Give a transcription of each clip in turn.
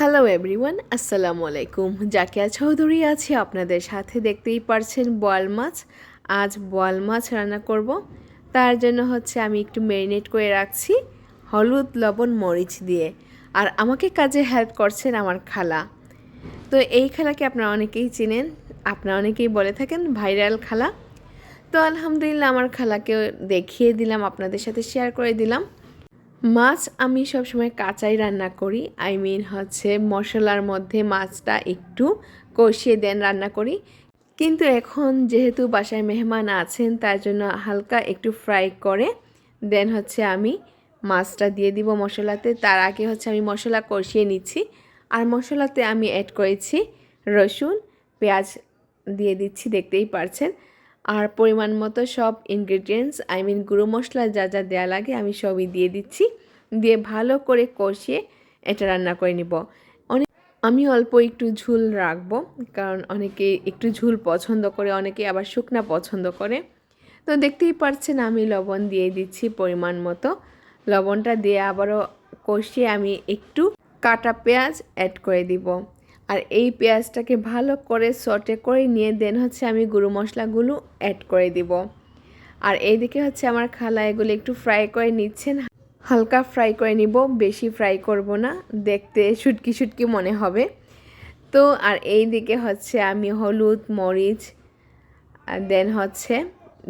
Hello everyone আসসালামু আলাইকুম জাকিয়া চৌধুরী আছে আপনাদের সাথে। দেখতেই পারছেন বোয়াল মাছ। আজ বোয়াল মাছ রান্না করব। তার জন্য হচ্ছে আমি একটু ম্যারিনেট করে রাখছি হলুদ, লবণ, মরিচ দিয়ে। আর আমাকে কাজে হেল্প করছেন আমার খালা। তো এই খালাকে আপনারা অনেকেই চেনেন। আপনারা অনেকেই বলে থাকেন ভাইরাল খালা। তো আলহামদুলিল্লাহ, আমার খালাকে দেখিয়ে দিলাম, আপনাদের সাথে শেয়ার করে দিলাম। মাছ আমি সবসময় কাঁচাই রান্না করি। আই মিন হচ্ছে মশলার মধ্যে মাছটা একটু কষিয়ে দেন রান্না করি। কিন্তু এখন যেহেতু বাসায় মেহমান আছেন তার জন্য হালকা একটু ফ্রাই করে দেন হচ্ছে আমি মাছটা দিয়ে দিব মশলাতে। তার আগে হচ্ছে আমি মশলা কষিয়ে নিচ্ছি। আর মশলাতে আমি অ্যাড করেছি রসুন, পেঁয়াজ দিয়ে দিচ্ছি, দেখতেই পারছেন। আর পরিমাণ মতো সব ইনগ্রিডিয়েন্টস আই মিন গুঁড়ো মশলা যা যা দেওয়া লাগে আমি সবই দিয়ে দিচ্ছি। দিয়ে ভালো করে কষিয়ে এটা রান্না করে নিব। অনেক আমি অল্প একটু ঝুল রাখব, কারণ অনেকে একটু ঝুল পছন্দ করে, অনেকে আবার শুকনা পছন্দ করে। তো দেখতেই পারছেন আমি লবণ দিয়ে দিচ্ছি পরিমাণ মতো। লবণটা দিয়ে আবারও কষিয়ে আমি একটু কাটা পেঁয়াজ অ্যাড করে দিব। আর এই পেঁয়াজটাকে ভালো করে সটে করে নিয়ে দেন হচ্ছে আমি গুঁড়ো মশলাগুলো অ্যাড করে দিব। আর এইদিকে হচ্ছে আমার খালা এগুলো একটু ফ্রাই করে নিচ্ছেন। হালকা ফ্রাই করে নিব, বেশি ফ্রাই করব না, দেখতে শুটকি শুটকি মনে হবে। তো আর এই দিকে হচ্ছে আমি হলুদ, মরিচ, আর দেন হচ্ছে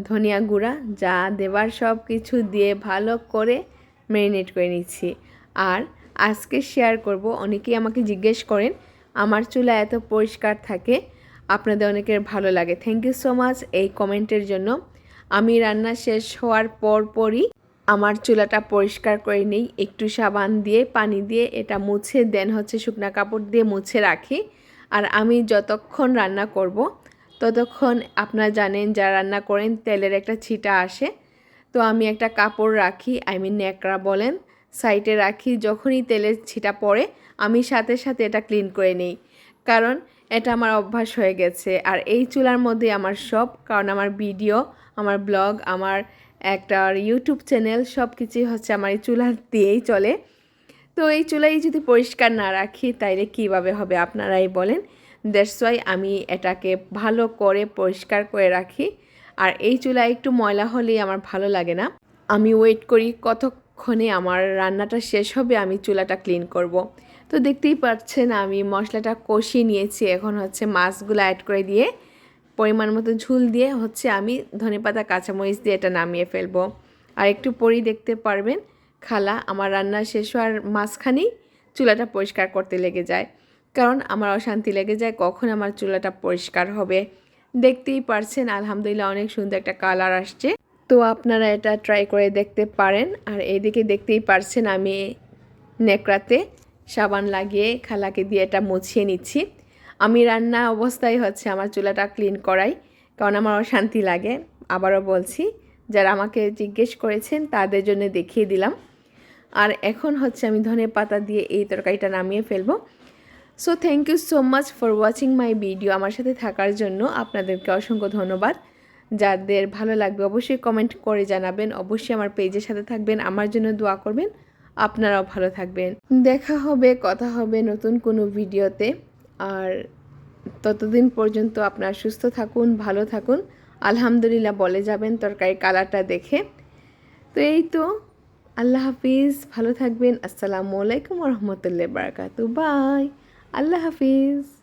ধনিয়া গুঁড়া, যা দেবার সব কিছু দিয়ে ভালো করে ম্যারিনেট করে নিচ্ছি। আর আজকে শেয়ার করব, অনেকেই আমাকে জিজ্ঞেস করেন আমার চুলা এত পরিষ্কার থাকে, আপনাদের অনেকের ভালো লাগে। থ্যাংক ইউ সো মাচ এই কমেন্টের জন্য। আমি রান্না শেষ হওয়ার পর পরই আমার চুলাটা পরিষ্কার করে নিই। একটু সাবান দিয়ে, পানি দিয়ে, এটা মুছে দেন হচ্ছে শুকনা কাপড় দিয়ে মুছে রাখি। আর আমি যতক্ষণ রান্না করব, ততক্ষণ আপনারা জানেন যারা রান্না করেন, তেলের একটা ছিটা আসে। তো আমি একটা কাপড় রাখি আই মিন ন্যাকড়া বলেন। সাইডে রাখি, যখনই তেলের ছিটা পড়ে, আমি সাথে সাথে এটা ক্লিন করে নিই। কারণ এটা আমার অভ্যাস হয়ে গেছে। আর এই চুলার মধ্যে আমার সব, কারণ আমার ভিডিও, আমার ব্লগ, আমার একটা ইউটিউব চ্যানেল, সব কিছুই হচ্ছে আমার এই চুলা দিয়েই চলে। তো এই চুলাই যদি পরিষ্কার না রাখি, তাইলে কীভাবে হবে আপনারাই বলেন। দ্যাটস ওয়াই আমি এটাকে ভালো করে পরিষ্কার করে রাখি। আর এই চুলা একটু ময়লা হলেই আমার ভালো লাগে না। আমি ওয়েট করি কতক্ষণে আমার রান্নাটা শেষ হবে আমি চুলাটা ক্লিন করব। তো দেখতেই পাচ্ছেন আমি মশলাটা কষিয়ে নিয়েছি। এখন হচ্ছে মাছগুলো অ্যাড করে দিয়ে পরিমাণ মতো ঝুল দিয়ে হচ্ছে আমি ধনেপাতা কাঁচামরিচ দিয়ে এটা নামিয়ে ফেলব। আর একটু পরেই দেখতে পারবেন খালা আমার রান্না শেষ হওয়ার মাঝখানেই চুলাটা পরিষ্কার করতে লেগে যায়। কারণ আমার অশান্তি লেগে যায় কখন আমার চুলাটা পরিষ্কার হবে। দেখতেই পারছেন আলহামদুলিল্লাহ অনেক সুন্দর একটা কালার আসছে। তো আপনারা এটা ট্রাই করে দেখতে পারেন। আর এইদিকে দেখতেই পারছেন আমি নেকড়াতে সাবান লাগিয়ে খালাকে দিয়ে এটা মুছিয়ে নিচ্ছি। আমি রান্না অবস্থায় হচ্ছে আমার চুলাটা ক্লিন করাই, কারণ আমার অশান্তি লাগে। আবারও বলছি, যারা আমাকে জিজ্ঞেস করেছেন তাদের জন্য দেখিয়ে দিলাম। আর এখন হচ্ছে আমি ধনে পাতা দিয়ে এই তরকারিটা নামিয়ে ফেলব। So thank you so much for watching my video আমার সাথে থাকার জন্য আপনাদেরকে অসংখ্য ধন্যবাদ। যাদের ভালো লাগবে অবশ্যই কমেন্ট করে জানাবেন। অবশ্যই আমার পেজের সাথে থাকবেন। আমার জন্য দোয়া করবেন। আপনারাও ভালো থাকবেন। দেখা হবে, কথা হবে নতুন কোনো ভিডিওতে। আর ততদিন পর্যন্ত আপনারা সুস্থ থাকুন, ভালো থাকুন। আলহামদুলিল্লাহ বলে যাবেন তরকারি কালারটা দেখে। তো এই তো। আল্লাহ হাফিজ। ভালো থাকবেন। আসসালামু আলাইকুম রহমতুল্লাহ বারাকাতু বাই। আল্লাহ হাফিজ।